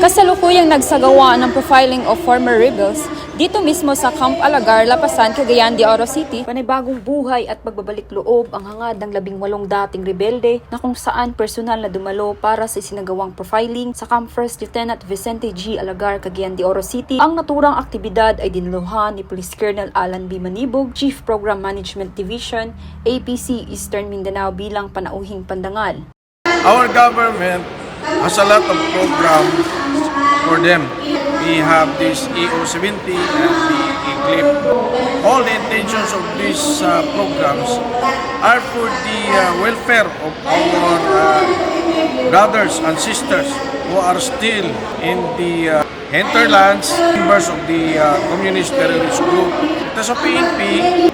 Kasalukuyang nagsagawa ng profiling of former rebels dito mismo sa Camp Alagar, Lapasan, Cagayan de Oro City. Panibagong buhay at pagbabalik loob ang hangad ng labing walong dating rebelde na kung saan personal na dumalo para sa isinagawang profiling sa Camp First Lieutenant Vicente G. Alagar, Cagayan de Oro City. Ang naturang aktibidad ay diniluhan ni Police Colonel Alan B. Manibog, Chief Program Management Division, APC Eastern Mindanao bilang panauhing pandangal. Our government has a lot of programs for them. We have this EO70 and the ECLIP. All the intentions of these uh, programs are for the uh, welfare of our uh, brothers and sisters who are still in the uh, hinterlands, members of the uh, communist terrorist group. Ito sa PNP,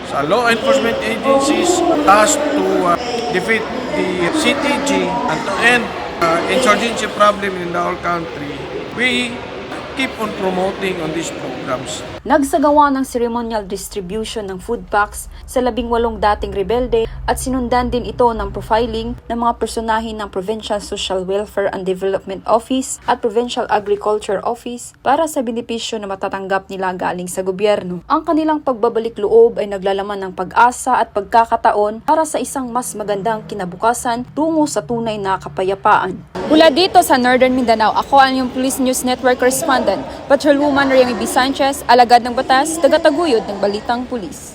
sa law enforcement agencies, tasked to uh, defeat the CTG and to end uh, insurgency problem in our country. We keep on promoting on these programs. Nagsagawa ng ceremonial distribution ng food packs sa labing walong dating rebelde at sinundan din ito ng profiling ng mga personahin ng Provincial Social Welfare and Development Office at Provincial Agriculture Office para sa benepisyo na matatanggap nila galing sa gobyerno. Ang kanilang pagbabalik loob ay naglalaman ng pag-asa at pagkakataon para sa isang mas magandang kinabukasan tungo sa tunay na kapayapaan. Mula dito sa Northern Mindanao, ako ang yung Police News Network correspondent, Patrolwoman Remy B. Sanchez, alagad ng batas, tagataguyod ng Balitang Pulis.